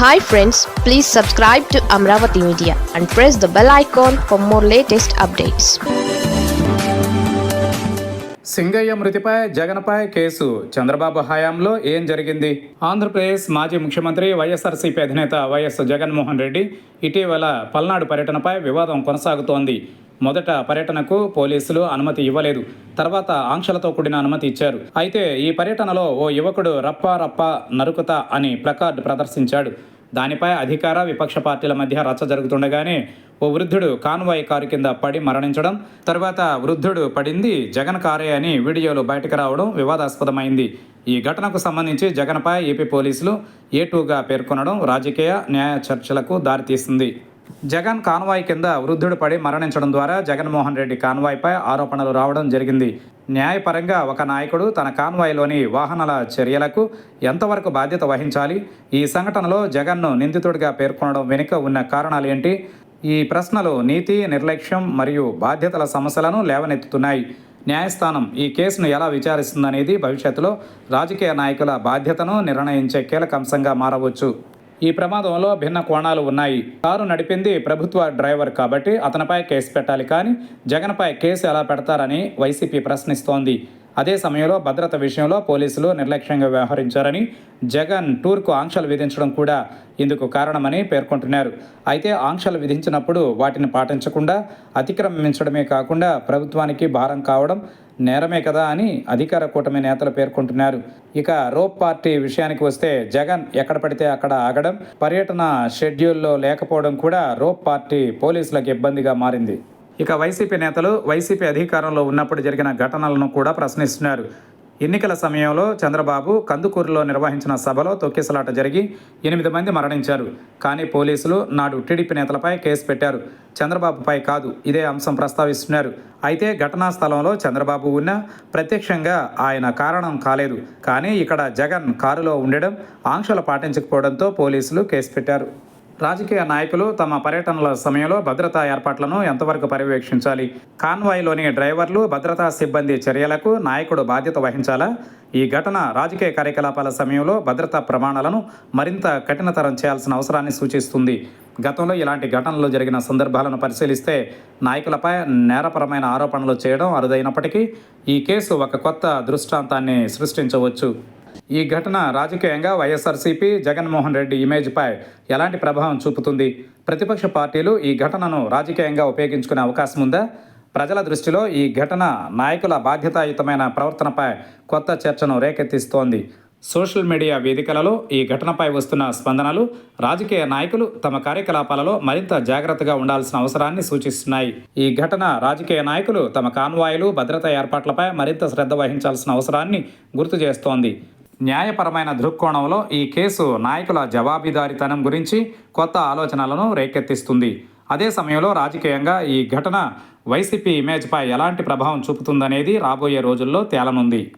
Hi friends please subscribe to Amaravati media and press the bell icon for more latest updates Singayya మృతిపై జగన్పై case. Chandrababu హయాంలో ఏం జరిగింది? ఆంధ్రప్రదేశ్ మాజీ ముఖ్యమంత్రి వైఎస్ఆర్సీపీ అధినేత వైఎస్ జగన్మోహన్ రెడ్డి ఇటీవల పల్నాడు పర్యటనపై వివాదం కొనసాగుతోంది. మొదట పర్యటనకు పోలీసులు అనుమతి ఇవ్వలేదు. తర్వాత ఆంక్షలతో కూడిన అనుమతి ఇచ్చారు. అయితే ఈ పర్యటనలో ఓ యువకుడు రప్ప రప్ప నరుకుతా అని ప్లకార్డు ప్రదర్శించాడు. దానిపై అధికార విపక్ష పార్టీల మధ్య రచ్చ జరుగుతుండగానే ఓ వృద్ధుడు కాన్వాయ్ కారు కింద పడి మరణించడం తర్వాత వృద్ధుడు పడింది జగన్ కారే అని వీడియోలు బయటకు రావడం వివాదాస్పదమైంది. ఈ ఘటనకు సంబంధించి జగన్పై ఏపీ పోలీసులు ఏ టూగా పేర్కొనడం రాజకీయ న్యాయ చర్చలకు దారితీస్తుంది జగన్ కాన్వాయ్ కింద వృద్ధుడు పడి మరణించడం ద్వారా జగన్మోహన్ రెడ్డి కాన్వాయ్పై ఆరోపణలు రావడం జరిగింది. న్యాయపరంగా ఒక నాయకుడు తన కాన్వాయ్లోని వాహనాల చర్యలకు ఎంతవరకు బాధ్యత వహించాలి? ఈ సంఘటనలో జగన్ను నిందితుడిగా పేర్కొనడం వెనుక ఉన్న కారణాలు ఏంటి? ఈ ప్రశ్నలు నీతి నిర్లక్ష్యం మరియు బాధ్యతల సమస్యలను లేవనెత్తుతున్నాయి. న్యాయస్థానం ఈ కేసును ఎలా విచారిస్తుందనేది భవిష్యత్తులో రాజకీయ నాయకుల బాధ్యతను నిర్ణయించే కీలక అంశంగా మారవచ్చు. ఈ ప్రమాదంలో భిన్న కోణాలు ఉన్నాయి. కారు నడిపింది ప్రభుత్వ డ్రైవర్ కాబట్టి అతనిపై కేసు పెట్టాలి కానీ జగన్పై కేసు ఎలా పెడతారని వైసీపీ ప్రశ్నిస్తోంది. అదే సమయంలో భద్రత విషయంలో పోలీసులు నిర్లక్ష్యంగా వ్యవహరించారని జగన్ టూర్కు ఆంక్షలు విధించడం కూడా ఇందుకు కారణమని పేర్కొంటున్నారు. అయితే ఆంక్షలు విధించినప్పుడు వాటిని పాటించకుండా అతిక్రమించడమే కాకుండా ప్రభుత్వానికి భారం కావడం నేరమే కదా అని అధికార కూటమి నేతలు పేర్కొంటున్నారు. ఇక రోప్ పార్టీ విషయానికి వస్తే జగన్ ఎక్కడ పడితే అక్కడ ఆగడం పర్యటన షెడ్యూల్లో లేకపోవడం కూడా రోప్ పార్టీ పోలీసులకు ఇబ్బందిగా మారింది. ఇక వైసీపీ నేతలు వైసీపీ అధికారంలో ఉన్నప్పుడు జరిగిన ఘటనలను కూడా ప్రశ్నిస్తున్నారు. ఎన్నికల సమయంలో చంద్రబాబు కందుకూరులో నిర్వహించిన సభలో తొక్కిసలాట జరిగి ఎనిమిది మంది మరణించారు. కానీ పోలీసులు నాడు టీడీపీ నేతలపై కేసు పెట్టారు. చంద్రబాబుపై కాదు ఇదే అంశం ప్రస్తావిస్తున్నారు. అయితే ఘటనా స్థలంలో చంద్రబాబు ఉన్నా ప్రత్యక్షంగా ఆయన కారణం కాలేదు. కానీ ఇక్కడ జగన్ కారులో ఉండడం ఆంక్షలు పాటించకపోవడంతో పోలీసులు కేసు పెట్టారు. రాజకీయ నాయకులు తమ పర్యటనల సమయంలో భద్రతా ఏర్పాట్లను ఎంతవరకు పర్యవేక్షించాలి? కాన్వాయ్లోని డ్రైవర్లు భద్రతా సిబ్బంది చర్యలకు నాయకుడు బాధ్యత వహించాలా? ఈ ఘటన రాజకీయ కార్యకలాపాల సమయంలో భద్రతా ప్రమాణాలను మరింత కఠినతరం చేయాల్సిన అవసరాన్ని సూచిస్తుంది. గతంలో ఇలాంటి ఘటనలు జరిగిన సందర్భాలను పరిశీలిస్తే నాయకులపై నేరపరమైన ఆరోపణలు చేయడం అరుదైనప్పటికీ ఈ కేసు ఒక కొత్త దృష్టాంతాన్ని సృష్టించవచ్చు. ఈ ఘటన రాజకీయంగా వైఎస్ఆర్సీపీ జగన్మోహన్ రెడ్డి ఇమేజ్పై ఎలాంటి ప్రభావం చూపుతుంది? ప్రతిపక్ష పార్టీలు ఈ ఘటనను రాజకీయంగా ఉపయోగించుకునే అవకాశం ఉందా? ప్రజల దృష్టిలో ఈ ఘటన నాయకుల బాధ్యతాయుతమైన ప్రవర్తనపై కొత్త చర్చను రేకెత్తిస్తోంది. సోషల్ మీడియా వేదికలలో ఈ ఘటనపై వస్తున్న స్పందనలు రాజకీయ నాయకులు తమ కార్యకలాపాలలో మరింత జాగ్రత్తగా ఉండాల్సిన అవసరాన్ని సూచిస్తున్నాయి. ఈ ఘటన రాజకీయ నాయకులు తమ కాన్వాయిలు భద్రతా ఏర్పాట్లపై మరింత శ్రద్ధ వహించాల్సిన అవసరాన్ని గుర్తు చేస్తోంది. న్యాయపరమైన దృక్కోణంలో ఈ కేసు నాయకుల జవాబీదారితనం గురించి కొత్త ఆలోచనలను రేకెత్తిస్తుంది. అదే సమయంలో రాజకీయంగా ఈ ఘటన వైసీపీ ఇమేజ్పై ఎలాంటి ప్రభావం చూపుతుందనేది రాబోయే రోజుల్లో తేలనుంది.